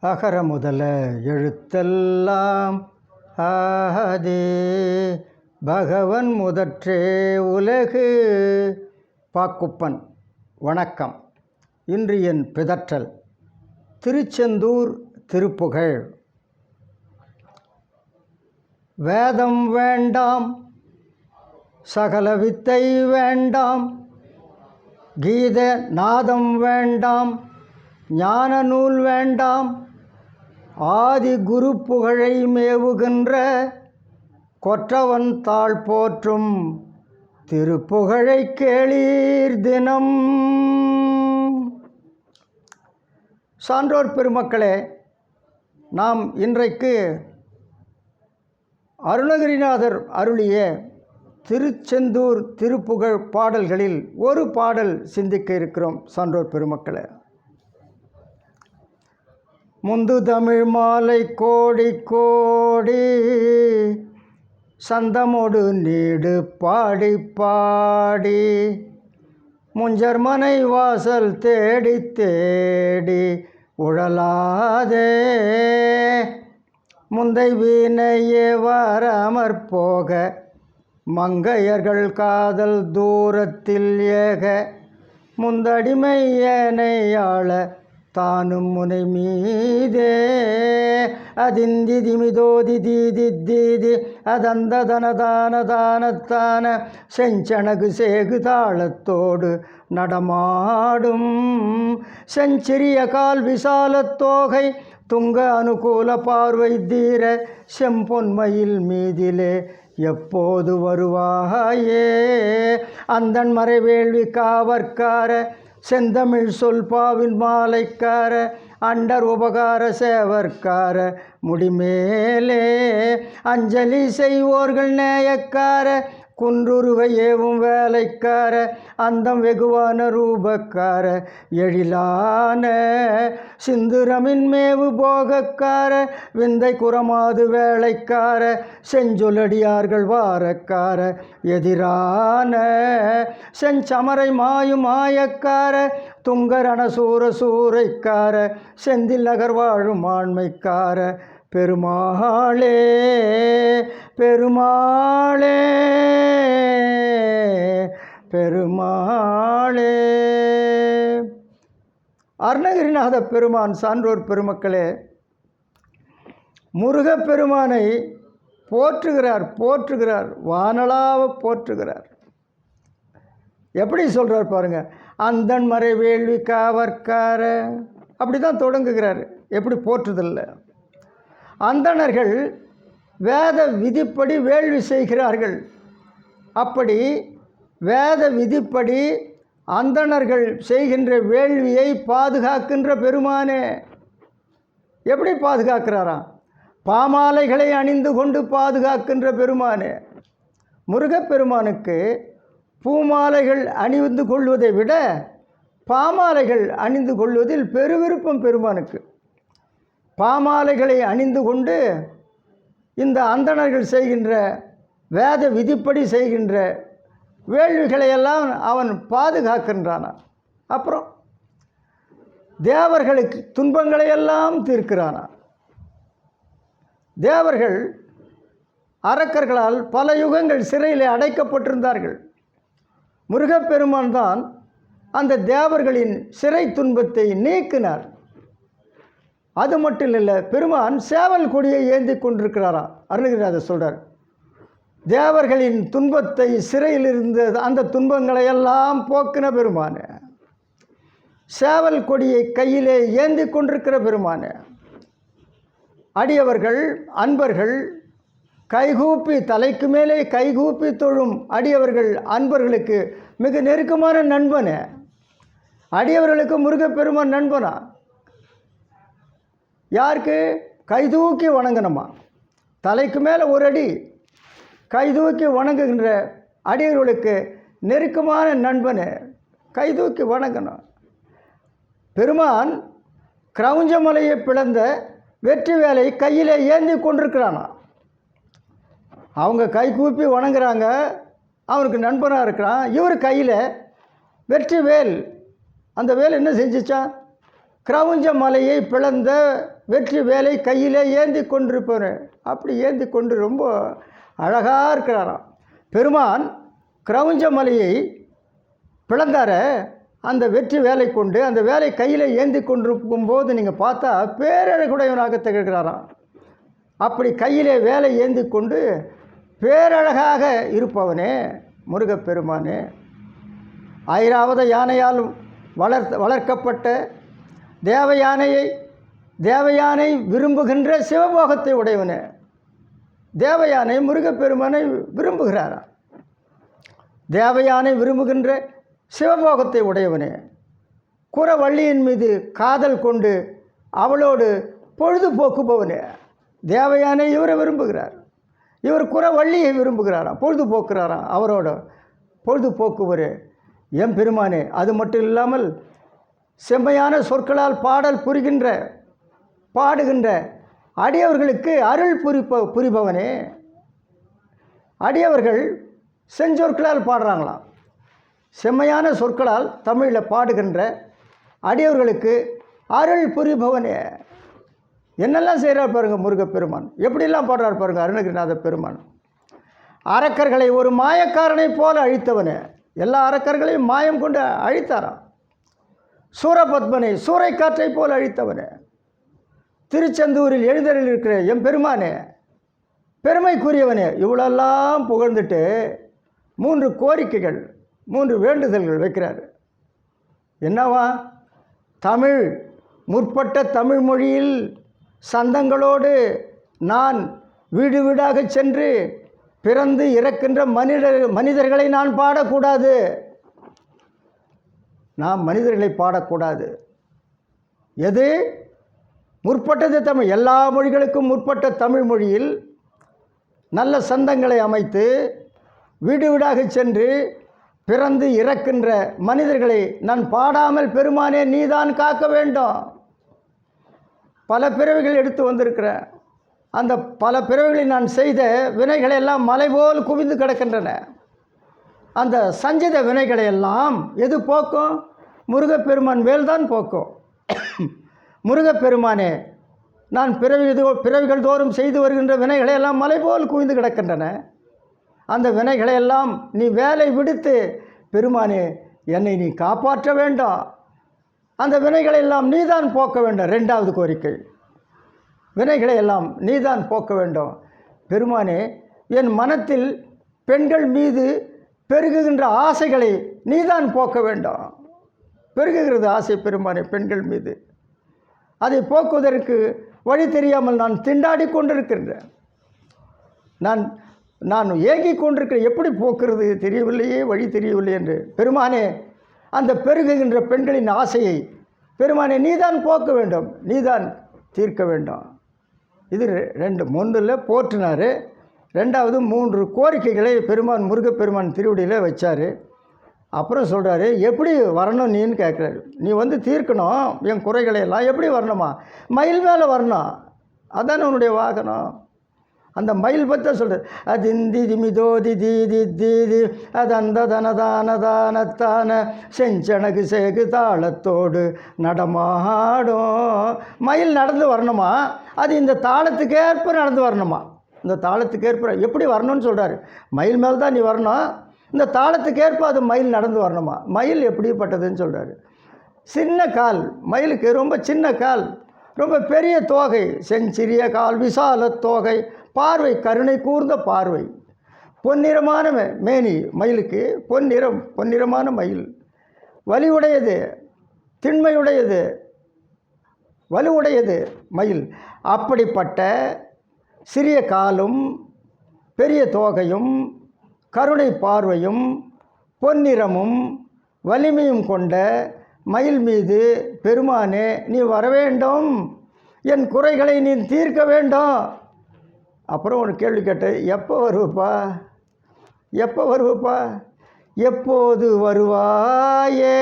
அகர முதல எழுத்தெல்லாம். ஆஹதே பகவன் முதற்றே உலகு. பாக்குப்பன் வணக்கம். இன்று என் பிதற்றல் திருச்செந்தூர் திருப்புகழ். வேதம் வேண்டாம் சகல வித்தை வேண்டாம் கீத நாதம் வேண்டாம் ஞான நூல் வேண்டாம் ஆதி குரு புகழை மேவுகின்ற கொற்றவன் தாழ் போற்றும் திருப்புகழை கேளீர் தினம். சான்றோர் பெருமக்களே நாம் இன்றைக்கு அருணகிரிநாதர் அருளிய திருச்செந்தூர் திருப்புகழ் பாடல்களில் ஒரு பாடல் சிந்திக்க இருக்கிறோம் சான்றோர் பெருமக்களே. முந்து தமிழ் மாலை கோடி கோடி சந்தமோடு நீடு பாடி பாடி முஞ்சர் மனை வாசல் தேடி தேடி உழலாதே. முந்தை வீணையே வாராமற் போக மங்கையர்கள் காதல் தூரத்தில் ஏக முந்தடிமை ஏனையாள தானும் முனை மீதே. அதிந்தி திமிதோதி தீதி தீதி. அதந்த தனதான தானத்தான செஞ்சனகு சேகு தாளத்தோடு நடமாடும். செஞ்சிறிய கால் விசாலத்தோகை துங்க அனுகூல பார்வை தீர செம்பொன்மையில் மீதிலே எப்போது வருவாயே? அந்தன் மறைவேள்வி காவற்கார செந்தமிழ் சொல் பாவின் மாலைக்கார அண்டர் உபகார சேவற்கார. முடிமேலே அஞ்சலி செய்வோர்கள் நேயக்கார குன்றுருவை ஏவும் வேலைக்கார அந்தம் வெகுவான ரூபக்கார எழிலான சிந்துரமின் மேவு போகக்கார விந்தை குரமாது வேலைக்கார செஞ்சொலடியார்கள் வாரக்கார எதிரான செஞ்சமரை மாயும் மாயக்கார துங்கரண சூர சூறைக்கார செந்தில் நகர் வாழும் ஆண்மைக்கார பெருமாளே பெருமாளே பெருமாளே. அருணகிரிநாத பெருமான் சான்றோர் பெருமக்களே முருகப்பெருமானை போற்றுகிறார் போற்றுகிறார் வானலாவ போற்றுகிறார். எப்படி சொல்கிறார் பாருங்க அந்தன் மறை வேள்வி காவற்கார அப்படி தான் தொடங்குகிறார். எப்படி போற்றுதல்ல? அந்தணர்கள் வேத விதிப்படி வேள்வி செய்கிறார்கள். அப்படி வேத விதிப்படி அந்தணர்கள் செய்கின்ற வேள்வியை பாதுகாக்கின்ற பெருமானே. எப்படி பாதுகாக்கிறாராம் பாமாலைகளை அணிந்து கொண்டு பாதுகாக்கின்ற பெருமானே. முருகப்பெருமானுக்கு பூமாலைகள் அணிந்து கொள்வதை விட பாமாலைகள் அணிந்து கொள்வதில் பெருவிருப்பம் பெருமானுக்கு. பாமாலைகளை அணிந்து கொண்டு இந்த அந்தணர்கள் செய்கின்ற வேத விதிப்படி செய்கின்ற வேள்விகளையெல்லாம் அவன் பாதுகாக்கின்றானான் அப்புறம் தேவர்களுக்கு துன்பங்களையெல்லாம் தீர்க்கிறானான் தேவர்கள் அரக்கர்களால் பல யுகங்கள் சிறையில் அடைக்கப்பட்டிருந்தார்கள். முருகப்பெருமான் தான் அந்த தேவர்களின் சிறை துன்பத்தை நீக்கினார். அது மட்டும் இல்லை பெருமான் சேவல் கொடியை ஏந்தி கொண்டிருக்கிறாராம். அருணகிரிநாதர் சொல்கிறார் தேவர்களின் துன்பத்தை சிறையில் இருந்த அந்த துன்பங்களை எல்லாம் போக்கின பெருமானே. சேவல் கொடியை கையிலே ஏந்தி கொண்டிருக்கிற பெருமானே. அடியவர்கள் அன்பர்கள் கைகூப்பி தலைக்கு மேலே கைகூப்பி தொழும் அடியவர்கள் அன்பர்களுக்கு மிக நெருக்கமான நண்பனே. அடியவர்களுக்கு முருகப்பெருமான் நண்பனா? யாருக்கு? கைதூக்கி வணங்கணுமா? தலைக்கு மேலே ஒரு அடி. கைதூக்கி வணங்குகின்ற அடியர்களுக்கு நெருக்கமான நண்பனு கைதூக்கி வணங்கணும். பெருமான் கிரௌஞ்சமலையை பிளந்த வெற்றி வேலை கையில் ஏந்தி கொண்டிருக்கிறானா? அவங்க கை கூப்பி வணங்குறாங்க. அவனுக்கு நண்பனாக இருக்கிறான். இவர் கையில் வெற்றி வேல். அந்த வேல் என்ன செஞ்சிச்சான்? கிரவுஞ்ச மலையை பிளந்த வெற்றி வேலை கையிலே ஏந்தி கொண்டிருப்பவர் அப்படி ஏந்தி கொண்டு ரொம்ப அழகாக இருக்கிறாராம். பெருமான் கிரவுஞ்ச மலையை பிளந்தார அந்த வெற்றி வேலை கொண்டு அந்த வேலை கையில் ஏந்தி கொண்டிருக்கும் போது நீங்கள் பார்த்தா பேரழகுடையவனாக திகழ்கிறாராம். அப்படி கையிலே வேலை ஏந்தி கொண்டு பேரழகாக இருப்பவனே முருகப்பெருமானே ஐராவத யானையால் வளர்த்த வளர்க்கப்பட்ட தேவயானையை தேவயானை விரும்புகின்ற சிவபோகத்தை உடையவனே. தேவயானை முருகப்பெருமானை விரும்புகிறாராம். தேவயானை விரும்புகின்ற சிவபோகத்தை உடையவனே. குறவள்ளியின் மீது காதல் கொண்டு அவளோடு பொழுதுபோக்குபவனே. தேவயானை இவரை விரும்புகிறார். இவர் குறவள்ளியை விரும்புகிறாராம். பொழுதுபோக்குறாராம். அவரோட பொழுதுபோக்குவர் எம் பெருமானே அது மட்டும் இல்லாமல் செம்மையான சொற்களால் பாடல் புரிகின்ற பாடுகின்ற அடியவர்களுக்கு அருள் புரிப்ப புரிபவனே. அடியவர்கள் செஞ்சொற்களால் பாடுறாங்களாம். செம்மையான சொற்களால் தமிழில் பாடுகின்ற அடியவர்களுக்கு அருள் புரிபவனே. என்னெல்லாம் செய்கிறார் பாருங்கள் முருகப்பெருமான். எப்படிலாம் பாடுறார் பாருங்க அருணகிரிநாத பெருமான். அரக்கர்களை ஒரு மாயக்காரனைப் போல அழித்தவனே. எல்லா அரக்கர்களையும் மாயம் கொண்டு அழித்தாராம். சூரபத்மனை சூறைக்காற்றைப் போல் அழித்தவனே. திருச்செந்தூரில் எழுதலில் இருக்கிற எம் பெருமானே பெருமைக்குரியவனே இவ்வளெல்லாம் புகழ்ந்துட்டு மூன்று கோரிக்கைகள் மூன்று வேண்டுதல்கள் வைக்கிறார். என்னவா? தமிழ் முற்பட்ட தமிழ் மொழியில் சந்தங்களோடு நான் வீடு வீடாக சென்று பிறந்து இறக்கின்ற மனிதர் மனிதர்களை நான் பாடக்கூடாது. நாம் மனிதர்களை பாடக்கூடாது. எது? முற்பட்டது தமிழ். எல்லா மொழிகளுக்கும் முற்பட்ட தமிழ் மொழியில் நல்ல சந்தங்களை அமைத்து வீடு வீடாக சென்று பிறந்து இறக்கின்ற மனிதர்களை நான் பாடாமல் பெருமானே நீதான் காக்க வேண்டும். பல பிறவிகள் எடுத்து வந்திருக்கிறேன் அந்த பல பிறவிகளில் நான் செய்த வினைகளை எல்லாம் மலை போல் குவிந்து கிடக்கின்றன. அந்த சஞ்சித வினைகளை எல்லாம் எது போக்கும்? முருகப்பெருமான் வேல்தான் போக்கும். முருகப்பெருமானே நான் பிறவி பிறவிகள் தோறும் செய்து வருகின்ற வினைகளை எல்லாம் மலை போல் குவிந்து கிடக்கின்றன. அந்த வினைகளை எல்லாம் நீ வேலை விடுத்து பெருமானே என்னை நீ காப்பாற்ற வேண்டாம் அந்த வினைகளை எல்லாம் நீதான் போக்க வேண்டும். ரெண்டாவது கோரிக்கை. வினைகளை எல்லாம் நீதான் போக்க வேண்டும். பெருமானே என் மனத்தில் பெண்கள் மீது பெருகுகின்ற ஆசைகளை நீதான் போக்க வேண்டும். பெருகுகிறது ஆசை பெருமானை பெண்கள் மீது. அதை போக்குவதற்கு வழி தெரியாமல் நான் திண்டாடி கொண்டிருக்கின்றேன். நான் நான் ஏங்கிக் கொண்டிருக்கிறேன் எப்படி போக்குறது தெரியவில்லையே வழி தெரியவில்லை என்று. பெருமானே அந்த பெருகுகின்ற பெண்களின் ஆசையை பெருமானே நீதான் போக்க வேண்டும் நீதான் தீர்க்க வேண்டும். இது ரெண்டு ஒன்றில் போற்றினார். ரெண்டாவது மூன்று கோரிக்கைகளை பெருமான் முருகப்பெருமான் திருவடியில் வச்சார். அப்புறம் சொல்கிறாரு எப்படி வரணும் நீன்னு கேட்குறாரு நீ வந்து தீர்க்கணும் என் குறைகளை எல்லாம் எப்படி வரணுமா? மயில் மேலே வரணும். அதானே உன்னுடைய வாகனம். அந்த மயில் பற்றி சொல்கிறது அது இந்தி திமிதோதி திதி தீதி அது அந்த தனதானதானத்தான செஞ்சனகு சேகு தாளத்தோடு நடமாடும். மயில் நடந்து வரணுமா? அது இந்த தாளத்துக்கேற்ப நடந்து வரணுமா? இந்த தாளத்துக்கேற்ப எப்படி வரணும்னு சொல்கிறாரு மயில் மேல் தான் நீ வரணும். இந்த தாளத்துக்கேற்ப அது மயில் நடந்து வரணுமா? மயில் எப்படிப்பட்டதுன்னு சொல்கிறாரு சின்ன கால் மயிலுக்கு ரொம்ப சின்ன கால் ரொம்ப பெரிய தோகை செஞ்சிறிய கால் விசால தோகை பார்வை கருணை கூர்ந்த பார்வை. பொன்னிறமான மே- மேனி மயிலுக்கு பொன்னிறம் பொன்னிறமான மயில். வலிவுடையது திண்மையுடையது வலுவுடையது மயில். அப்படிப்பட்ட சிறிய காலும் பெரிய தோகையும் கருணை பார்வையும் பொன்னிறமும் வலிமையும் கொண்ட மயில் மீது பெருமானே நீ வர வேண்டும் என் குறைகளை நீ தீர்க்க வேண்டும். அப்புறம் ஒரு கேள்வி கேட்டேன் எப்போ வருவப்பா? எப்போ வருவப்பா? எப்போது வருவாயே?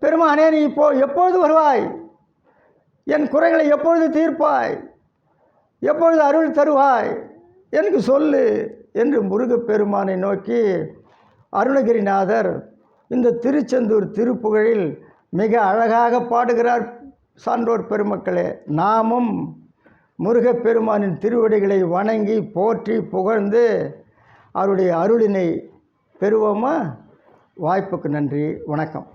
பெருமானே நீ இப்போ எப்பொழுது வருவாய்? என் குறைகளை எப்பொழுது தீர்ப்பாய்? எப்பொழுது அருள் தருவாய்? எனக்கு சொல்லு. என்று முருகப்பெருமானை நோக்கி அருணகிரிநாதர் இந்த திருச்செந்தூர் திருப்புகழில் மிக அழகாக பாடுகிறார் சான்றோர் பெருமக்களே. நாமும் முருகப்பெருமானின் திருவடிகளை வணங்கி போற்றி புகழ்ந்து அவருடைய அருளினை பெறுவோமா? வாய்ப்புக்கு நன்றி. வணக்கம்.